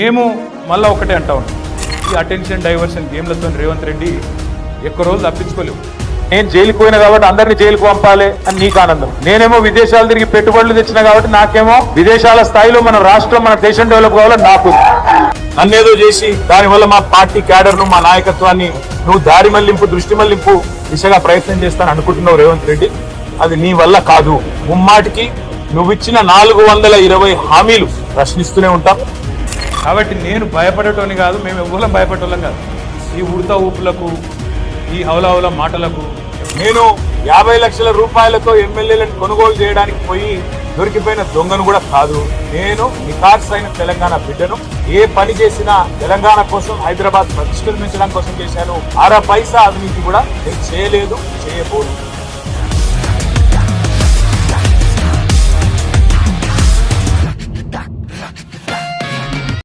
మేము మళ్ళీ ఒకటే అంటా ఉన్నాం. ఈ అటెన్షన్ డైవర్షన్ గేమ్లతో రేవంత్ రెడ్డి ఎక్కువ రోజులు తప్పించుకోలేవు. నేను జైలుకు పోయినా కాబట్టి అందరిని జైలుకు పంపాలి అని నీకు ఆనందం. నేనేమో విదేశాలు తిరిగి పెట్టుబడులు తెచ్చిన కాబట్టి నాకేమో విదేశాల స్థాయిలో మన రాష్ట్రం మన దేశం డెవలప్ కావాలని నాకు. నన్నేదో చేసి దానివల్ల మా పార్టీ క్యాడర్ను మా నాయకత్వాన్ని నువ్వు దారి మళ్ళింపు దృష్టి మళ్ళింపు దిశగా ప్రయత్నం చేస్తాను అనుకుంటున్నావు రేవంత్ రెడ్డి. అది నీ వల్ల కాదు. ముమ్మాటికి నువ్విచ్చిన నాలుగు వందల ఇరవై హామీలు ప్రశ్నిస్తూనే ఉంటాం. కాబట్టి నేను భయపడేటోని కాదు మేము ఎవరం భయపడేటోళ్ళం కాదు. ఈ ఉడత ఊపులకు ఈ హౌలహౌల మాటలకు నేను యాభై లక్షల రూపాయలతో ఎమ్మెల్యేలను కొనుగోలు చేయడానికి పోయి దొరికిపోయిన దొంగను కూడా కాదు. నేను నికార్స్ అయిన తెలంగాణ బిడ్డను. ఏ పని చేసినా తెలంగాణ కోసం హైదరాబాద్ పరిష్కరించడం కోసం చేశాను. అర పైసా అవినీతి కూడా నేను చేయలేదు చేయబోదు